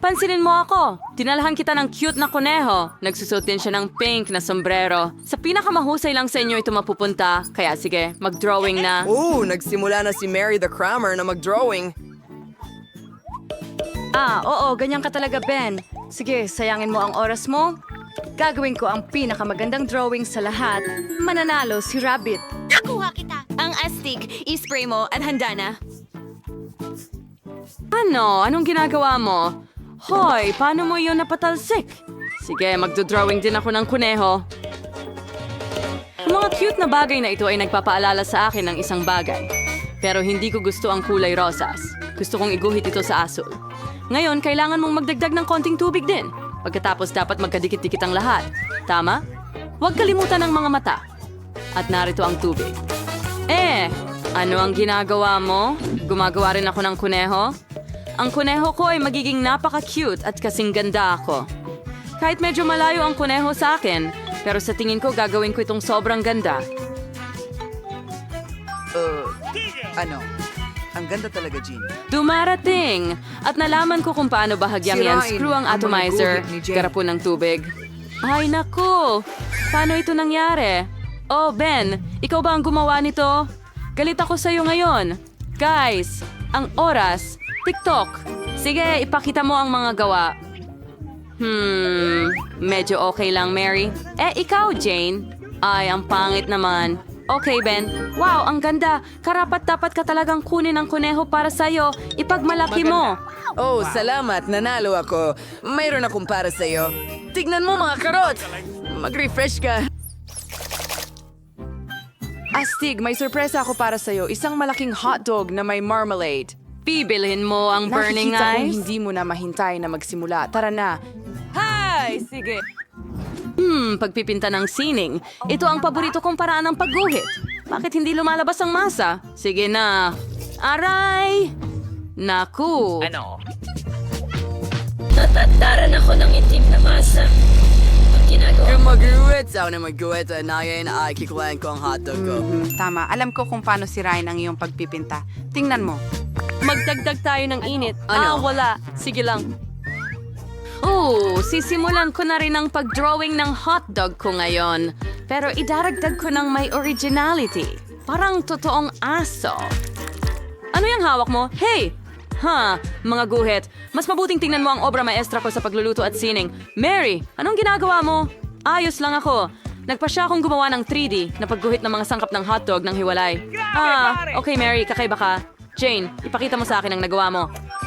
pansinin mo ako. Dinalahan kita ng cute na kuneho. Nagsusot din siya ng pink na sombrero. Sa pinakamahusay lang sa inyo ito mapupunta. Kaya sige, mag-drawing na. Oo, nagsimula na si Mary the Crammer na mag-drawing. Ah, oo, ganyan ka talaga, Ben. Sige, sayangin mo ang oras mo. Gagawin ko ang pinakamagandang drawing sa lahat. Mananalo si Rabbit. Nakuha kita. Ang astig, ispray mo at handa na. Ano? Anong ginagawa mo? Hoy, paano mo yun napatalsik? Sige, magdo-drawing din ako ng kuneho. Ang mga cute na bagay na ito ay nagpapaalala sa akin ng isang bagay. Pero hindi ko gusto ang kulay rosas. Gusto kong iguhit ito sa asul. Ngayon, kailangan mong magdagdag ng konting tubig din. Pagkatapos dapat magkadikit-dikit ang lahat. Tama? Huwag kalimutan ng mga mata. At narito ang tubig. Eh, ano ang ginagawa mo? Gumagawa rin ako ng kuneho? Ang kuneho ko ay magiging napaka-cute at kasing ganda ako. Kahit medyo malayo ang kuneho sa akin, pero sa tingin ko gagawin ko itong sobrang ganda. Uh, ano? Ang ganda talaga, Jean. Dumarating! At nalaman ko kung paano bahagyang yan Sirain screw ang ang atomizer, garapon ng tubig. Ay naku! Paano ito nangyari? Oh, Ben, ikaw ba ang gumawa nito? Galit ako sa'yo ngayon. Guys, ang oras, TikTok. Sige, ipakita mo ang mga gawa. Hmm, medyo okay lang, Mary. Eh, ikaw, Jane? Ay, ang pangit naman. Okay, Ben. Wow, ang ganda. Karapat dapat ka talagang kunin ang kuneho para sa'yo. Ipagmalaki mo. Oh, salamat. Nanalo ako. Mayroon akong para sa'yo. Tignan mo mga karot! Mag-refresh ka. Astig, may sorpresa ako para sa'yo. Isang malaking hotdog na may marmalade. Bibilhin mo ang burning Nakikita kong eyes. hindi mo na mahintay na magsimula. Tara na. Hi! Sige. Hmm, pagpipinta ng sining. Ito ang paborito kong paraan ng pagguhit. Bakit hindi lumalabas ang masa? Sige na. Aray! Naku. Ano? Natataran ako ng itim na masa. Ang ginagawa Kung mag-uwit, ako na mag-uwit. Nayan ay kikuhain ko ang hotdog ko. Mhm, tama. Alam ko kung paano sirain ang iyong pagpipinta. Tingnan mo. Magdagdag tayo ng init. Ah, Ano? wala. Sige lang. Oh, sisimulan ko na rin ang pag-drawing ng hotdog ko ngayon. Pero idaragdag ko ng may originality. Parang totoong aso. Ano yung hawak mo? Hey! Ha, mga guhit. Mas mabuting tingnan mo ang obra maestra ko sa pagluluto at sining. Mary, anong ginagawa mo? Ayos lang ako. Nagpasya akong gumawa ng 3D na pagguhit ng mga sangkap ng hotdog ng hiwalay. Ah, okay Mary, kakaiba ka. Jane, ipakita mo sa akin ang nagawa mo.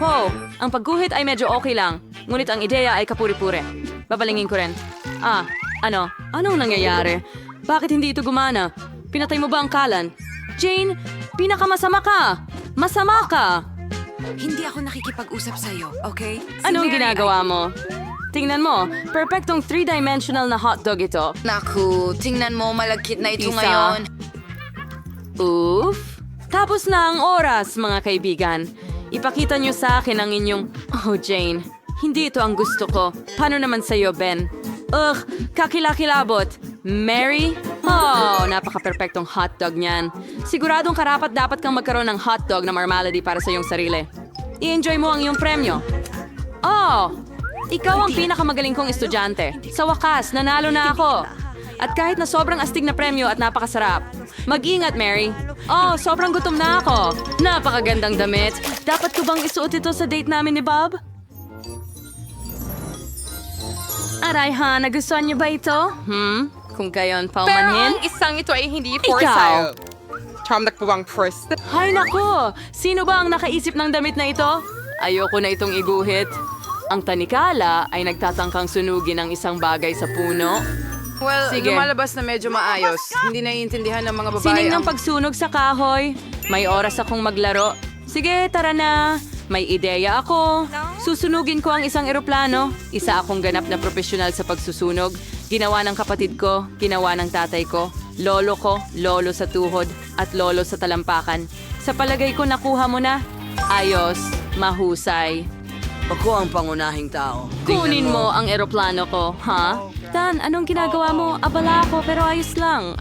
Ho, ang pagguhit ay medyo okay lang. Ngunit ang ideya ay kapuri-pure. Babalingin ko rin. Ah, ano? Anong nangyayari? Bakit hindi ito gumana? Pinatay mo ba ang kalan? Jane, pinakamasama ka! Masama ka! Hindi ako nakikipag-usap sa'yo, okay? Si Anong Mary ginagawa mo? Tingnan mo, perfectong three-dimensional na hotdog ito. Naku, tingnan mo, malagkit na ito Isa. ngayon. Oof! Tapos na ang oras, mga kaibigan. Ipakita niyo sa akin ang inyong... Oh, Jane. Hindi ito ang gusto ko. Paano naman sa'yo, Ben? Ugh, kakilakilabot. Mary? Oh, napaka-perfectong hotdog niyan. Siguradong karapat dapat kang magkaroon ng hotdog na marmalady para sa iyong sarili. I-enjoy mo ang iyong premyo. Oh, ikaw ang pinakamagaling kong estudyante. Sa wakas, nanalo na ako. At kahit na sobrang astig na premyo at napakasarap. Mag-ingat, Mary. Oh, sobrang gutom na ako. Napakagandang damit. Dapat ko bang isuot ito sa date namin ni Bob? Aray ha, nagustuhan niyo ba ito? Hmm? Kung gayon, Pero paumanhin? ang isang ito ay hindi for Ikaw. sale. Po bang first? Hay nako! Sino ba ang nakaisip ng damit na ito? Ayoko na itong iguhit. Ang tanikala ay nagtatangkang sunugin ang isang bagay sa puno. Well, Sige. lumalabas na medyo maayos. Hindi naiintindihan ng mga babae Sining ng ang... pagsunog sa kahoy. May oras akong maglaro. Sige, tara na. May ideya ako. Susunugin ko ang isang eroplano. Isa akong ganap na profesional sa pagsusunog. Ginawa ng kapatid ko, ginawa ng tatay ko, lolo ko, lolo sa tuhod, at lolo sa talampakan. Sa palagay ko nakuha mo na. Ayos, mahusay. Ako ang pangunahing tao. Kunin mo ang eroplano ko, ha? Dan, anong ginagawa mo? Abala ako pero ayos lang.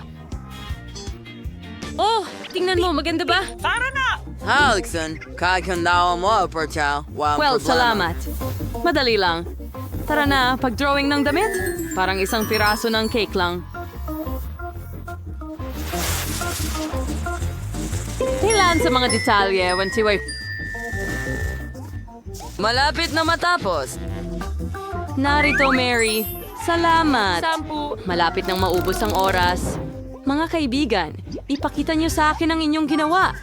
Oh, tingnan mo, maganda ba? Tara na! Alexon, kakandawa mo, Portal. Walang Well, problema. salamat. Madali lang. Tara na, pag-drawing ng damit. Parang isang piraso ng cake lang. Ilan sa mga detalye, wantiway. Malapit na matapos. Narito, Mary. Salamat. Sampu. Malapit nang maubos ang oras. Mga kaibigan, ipakita niyo sa akin ang inyong ginawa.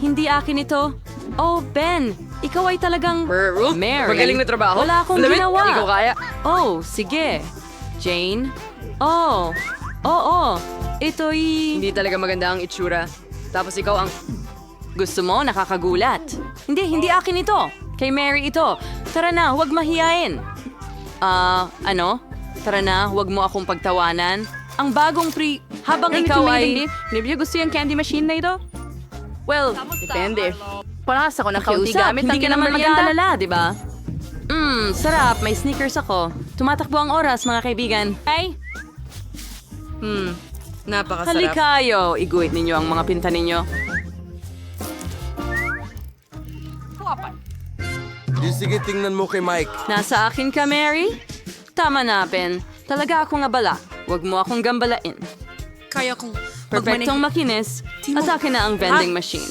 Hindi akin ito. Oh, Ben, ikaw ay talagang... Mary, magaling na trabaho. Wala akong Lamit, ginawa. ko kaya. Oh, sige. Jane? Oh, oo. Ito'y... Hindi talaga maganda ang itsura. Tapos ikaw ang... Gusto mo? Nakakagulat. Hindi, hindi akin ito. Kay Mary ito. Tara na, huwag mahiyain. Ah, ano? Tara na, huwag mo akong pagtawanan. Ang bagong pre... Habang ikaw ay... Hindi niyo gusto yung candy machine na ito? Well, depende. Paras ako ng kaunti gamit hindi ka naman mag-aalala, di ba? Mmm, sarap. May sneakers ako. Tumatakbo ang oras, mga kaibigan. Ay, Hmm, napakasarap. halikayo. Iguhit ninyo ang mga pinta ninyo. Sige tingnan mo kay Mike. Nasa akin ka, Mary? Tama na, Ben. Talaga akong abala. Huwag mo akong gambalain. Kaya kong Perfectong makinis. At akin na ang vending machine.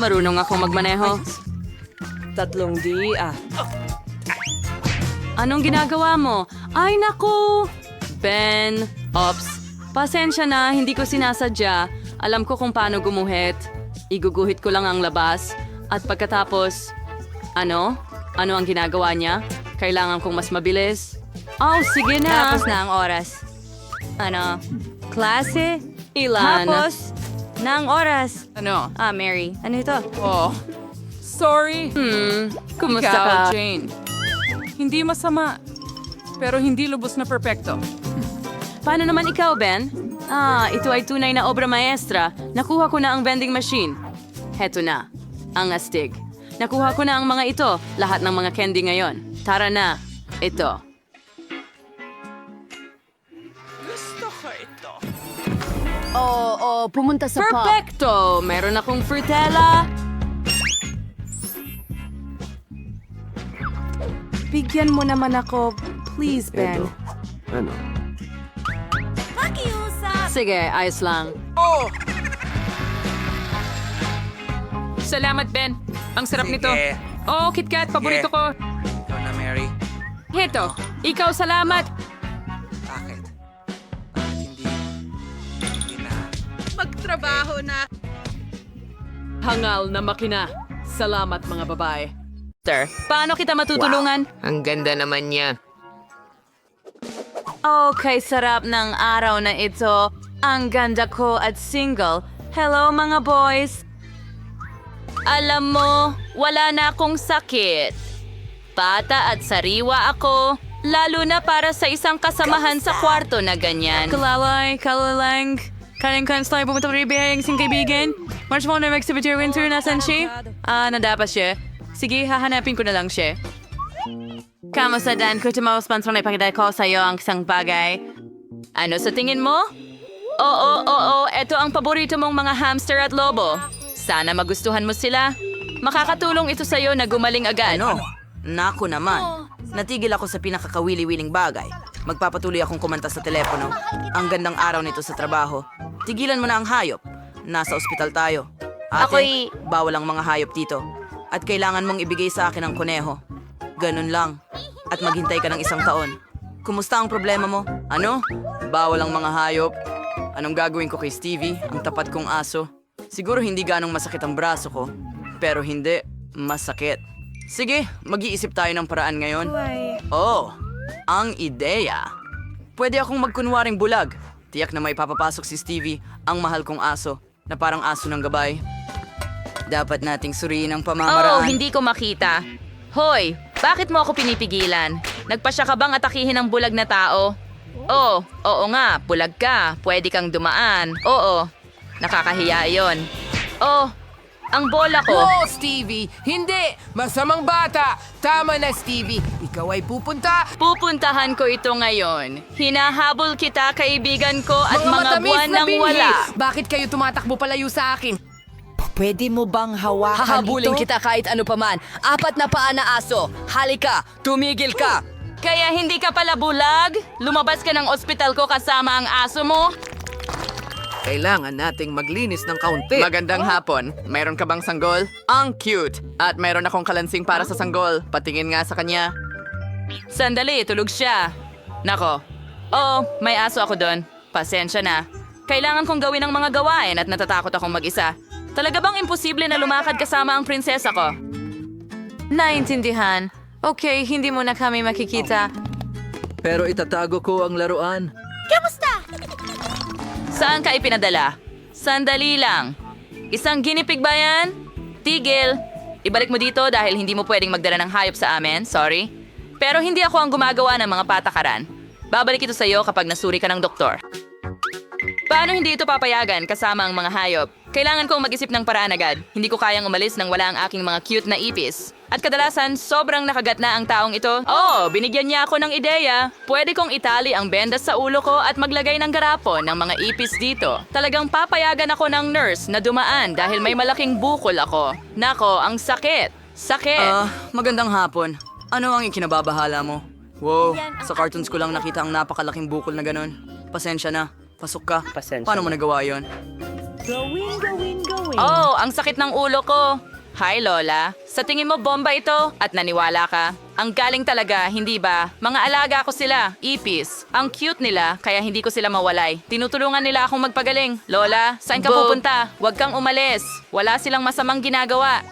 Marunong akong magmaneho. Tatlong di, ah. Anong ginagawa mo? Ay, naku! Ben, ops. Pasensya na, hindi ko sinasadya. Alam ko kung paano gumuhit. Iguguhit ko lang ang labas. At pagkatapos, ano? Ano ang ginagawa niya? Kailangan kong mas mabilis. Oh, sige na. Tapos na ang oras. Ano? Klase? Ilan? Tapos na ang oras. Ano? Ah, Mary. Ano ito? Oh. Sorry. Hmm, kumusta Ikaw, ka? Jane. Hindi masama. Pero hindi lubos na perpekto. Paano naman ikaw, Ben? Ah, ito ay tunay na obra maestra. Nakuha ko na ang vending machine. Heto na, ang astig. Nakuha ko na ang mga ito, lahat ng mga candy ngayon. Tara na, ito. Oo, oh, pumunta sa Perfecto! Meron akong frutella. Bigyan mo naman ako, please, Ben. Ano? Sige, ayos lang. Salamat, Ben. Ang sarap Sige. nito. Oh, KitKat, paborito Sige. ko. Ikaw na, Mary. Heto, ikaw salamat. Bakit? Bakit hindi? Hindi na. Hangal na makina. Salamat mga babae. Sir, paano kita matutulungan? Ang ganda naman niya. Okay, sarap ng araw na ito. Ang ganda ko at single. Hello mga boys! Alam mo, wala na akong sakit. Bata at sariwa ako, lalo na para sa isang kasamahan sa kwarto na ganyan. Kalalay, kalalang, kaling kanslay pumunta pa rin bihayang sing kaibigan. March mo na mag-exhibit your winter, nasan siya? Ah, nadapas siya. Sige, hahanapin ko na lang siya. Kamusta Dan? Kung tumawag sponsor na ipakita ko sa iyo ang isang bagay. Ano sa tingin mo? Oo, oo, eto ang paborito mong mga hamster at lobo. Sana magustuhan mo sila. Makakatulong ito sa iyo na gumaling agad. Ano? Nako naman. Natigil ako sa pinakakawili-wiling bagay. Magpapatuloy akong kumanta sa telepono. Ang gandang araw nito sa trabaho. Tigilan mo na ang hayop. Nasa ospital tayo. Ate, Ako'y- bawal ang mga hayop dito. At kailangan mong ibigay sa akin ang kuneho. Ganun lang. At maghintay ka ng isang taon. Kumusta ang problema mo? Ano? Bawal ang mga hayop. Anong gagawin ko kay Stevie, ang tapat kong aso? Siguro hindi ganong masakit ang braso ko. Pero hindi, masakit. Sige, mag-iisip tayo ng paraan ngayon. Oh, ang ideya. Pwede akong magkunwaring bulag. Tiyak na may papapasok si Stevie, ang mahal kong aso, na parang aso ng gabay. Dapat nating suriin ang Oh, pamamaraan. hindi ko makita. Hoy, bakit mo ako pinipigilan? Nagpasya ka bang atakihin ng bulag na tao? Oh, oo nga, bulag ka. Pwede kang dumaan. Oo, nakakahiya yon. Oh, ang bola ko. Oh, Stevie! Hindi! Masamang bata! Tama na, Stevie! Ikaw ay pupunta! Pupuntahan ko ito ngayon. Hinahabol kita, kaibigan ko, at mga, matamis buwan na nang binhi! wala. Bakit kayo tumatakbo palayo sa akin? Pwede mo bang hawakan Hahabulin ito? kita kahit ano paman. Apat na paa na aso. Halika, tumigil ka. Kaya hindi ka pala bulag? Lumabas ka ng ospital ko kasama ang aso mo? Kailangan nating maglinis ng kaunti. Magandang hapon. Meron ka bang sanggol? Ang cute! At meron akong kalansing para sa sanggol. Patingin nga sa kanya. Sandali, tulog siya. Nako. Oo, may aso ako doon. Pasensya na. Kailangan kong gawin ang mga gawain at natatakot akong mag-isa. Talaga bang imposible na lumakad kasama ang prinsesa ko? Naintindihan. Okay, hindi mo na kami makikita. Pero itatago ko ang laruan. Saan ka ipinadala? Sandali lang. Isang ginipig ba yan? Tigil. Ibalik mo dito dahil hindi mo pwedeng magdala ng hayop sa amin. Sorry. Pero hindi ako ang gumagawa ng mga patakaran. Babalik ito sa iyo kapag nasuri ka ng doktor. Paano hindi ito papayagan kasama ang mga hayop? Kailangan kong mag-isip ng paraan agad. Hindi ko kayang umalis nang wala ang aking mga cute na ipis. At kadalasan, sobrang nakagat na ang taong ito. Oo, binigyan niya ako ng ideya. Pwede kong itali ang bendas sa ulo ko at maglagay ng garapon ng mga ipis dito. Talagang papayagan ako ng nurse na dumaan dahil may malaking bukol ako. Nako, ang sakit. Sakit. Ah, magandang hapon. Ano ang ikinababahala mo? Wow, sa cartoons ko lang nakita ang napakalaking bukol na ganun. Pasensya na. Pasok ka. Pasensya Paano mo nagawa yon? Oh, ang sakit ng ulo ko. Hi, Lola. Sa tingin mo bomba ito at naniwala ka? Ang galing talaga, hindi ba? Mga alaga ko sila, ipis. Ang cute nila, kaya hindi ko sila mawalay. Tinutulungan nila akong magpagaling. Lola, saan ka Bob. pupunta? Huwag kang umalis. Wala silang masamang ginagawa.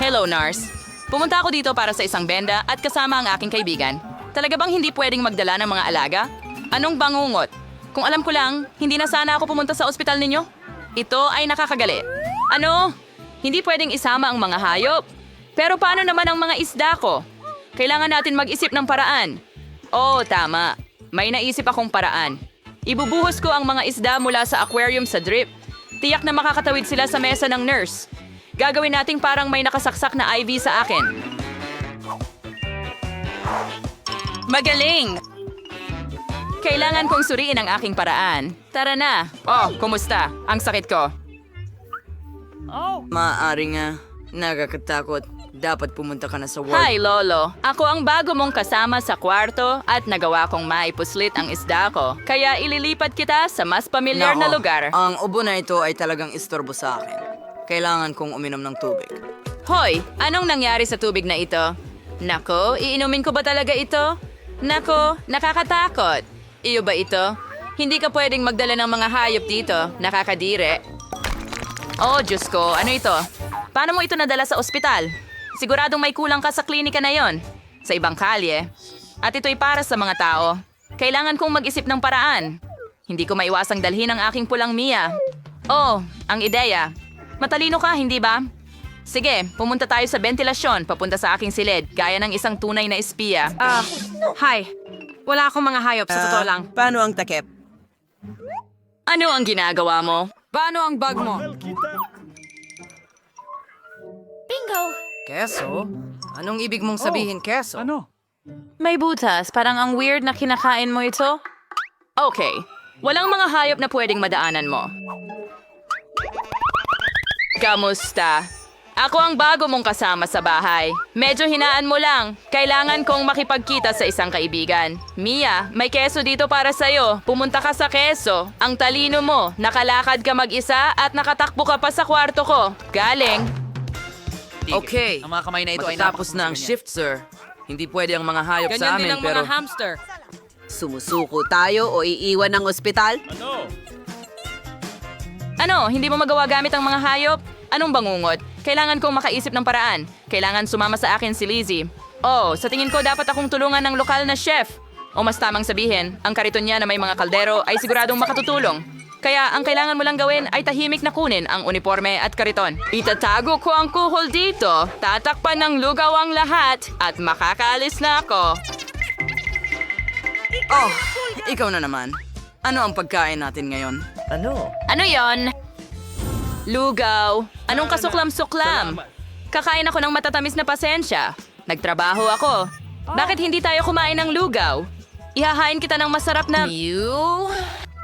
Hello, Nars. Pumunta ako dito para sa isang benda at kasama ang aking kaibigan. Talaga bang hindi pwedeng magdala ng mga alaga? Anong bangungot? Kung alam ko lang, hindi na sana ako pumunta sa ospital ninyo. Ito ay nakakagali. Ano? Hindi pwedeng isama ang mga hayop. Pero paano naman ang mga isda ko? Kailangan natin mag-isip ng paraan. Oo, tama. May naisip akong paraan. Ibubuhos ko ang mga isda mula sa aquarium sa drip. Tiyak na makakatawid sila sa mesa ng nurse. Gagawin nating parang may nakasaksak na IV sa akin. Magaling! Kailangan kong suriin ang aking paraan. Tara na. Oh, kumusta? Ang sakit ko. Maaari nga. Nakakatakot. Dapat pumunta ka na sa ward. Hi, Lolo. Ako ang bago mong kasama sa kwarto at nagawa kong maipuslit ang isda ko. Kaya ililipat kita sa mas pamilyar na lugar. Ang ubo na ito ay talagang istorbo sa akin. Kailangan kong uminom ng tubig. Hoy, anong nangyari sa tubig na ito? Nako, iinumin ko ba talaga ito? Nako, nakakatakot. Iyo ba ito? Hindi ka pwedeng magdala ng mga hayop dito. Nakakadire. Oh, Diyos ko, ano ito? Paano mo ito nadala sa ospital? Siguradong may kulang ka sa klinika na yon. Sa ibang kalye. At ito'y para sa mga tao. Kailangan kong mag-isip ng paraan. Hindi ko maiwasang dalhin ang aking pulang Mia. Oh, ang ideya. Matalino ka, hindi ba? Sige, pumunta tayo sa ventilasyon papunta sa aking silid, gaya ng isang tunay na espiya. Ah, hi. Wala akong mga hayop, sa totoo lang. Paano ang takip? Ano ang ginagawa mo? Paano ang bag mo? Keso? Anong ibig mong sabihin, keso? Ano? May butas, parang ang weird na kinakain mo ito. Okay, walang mga hayop na pwedeng madaanan mo. Kamusta? Ako ang bago mong kasama sa bahay. Medyo hinaan mo lang. Kailangan kong makipagkita sa isang kaibigan. Mia, may keso dito para sa'yo. Pumunta ka sa keso. Ang talino mo, nakalakad ka mag-isa at nakatakbo ka pa sa kwarto ko. Galing. Okay. Ang mga kamay na ito ay Matatapos na ang shift, sir. Hindi pwede ang mga hayop sa amin, pero... hamster. Sumusuko tayo o iiwan ng ospital? Ano, hindi mo magawa gamit ang mga hayop? Anong bangungot? Kailangan kong makaisip ng paraan. Kailangan sumama sa akin si Lizzie. Oh, sa tingin ko dapat akong tulungan ng lokal na chef. O mas tamang sabihin, ang kariton niya na may mga kaldero ay siguradong makatutulong. Kaya ang kailangan mo lang gawin ay tahimik na kunin ang uniforme at kariton. Itatago ko ang kuhol dito, tatakpan ng lugaw ang lahat, at makakaalis na ako. Oh, ikaw na naman. Ano ang pagkain natin ngayon? Ano? Ano yon? Lugaw. Anong kasuklam-suklam? Kakain ako ng matatamis na pasensya. Nagtrabaho ako. Bakit hindi tayo kumain ng lugaw? Ihahain kita ng masarap na... Mew?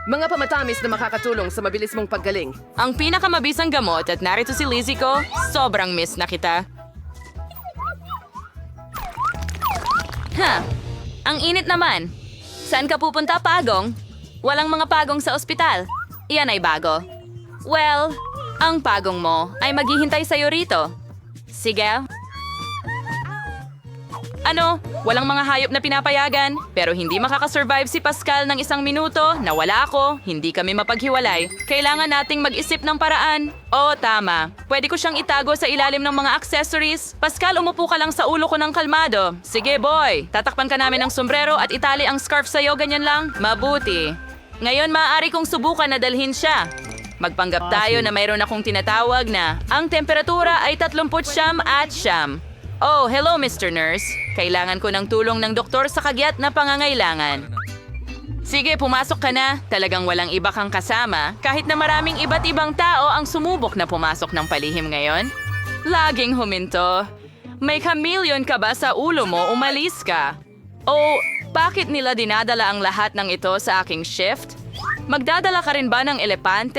Mga pamatamis na makakatulong sa mabilis mong paggaling. Ang pinakamabisang gamot at narito si Lizzie ko, sobrang miss na kita. Ha, ang init naman. Saan ka pupunta, Pagong? Walang mga pagong sa ospital. Iyan ay bago. Well, ang pagong mo ay maghihintay sa'yo rito. Sige. Ano? Walang mga hayop na pinapayagan, pero hindi makakasurvive si Pascal ng isang minuto na wala ako, hindi kami mapaghiwalay. Kailangan nating mag-isip ng paraan. Oo, tama. Pwede ko siyang itago sa ilalim ng mga accessories. Pascal, umupo ka lang sa ulo ko ng kalmado. Sige, boy. Tatakpan ka namin ng sombrero at itali ang scarf sa'yo, ganyan lang. Mabuti. Ngayon, maaari kong subukan na dalhin siya. Magpanggap tayo na mayroon akong tinatawag na ang temperatura ay 39 at siyam. Oh, hello Mr. Nurse. Kailangan ko ng tulong ng doktor sa kagyat na pangangailangan. Sige, pumasok ka na. Talagang walang iba kang kasama, kahit na maraming iba't ibang tao ang sumubok na pumasok ng palihim ngayon. Laging huminto. May chameleon ka ba sa ulo mo? Umalis ka. O, bakit nila dinadala ang lahat ng ito sa aking shift? Magdadala ka rin ba ng elepante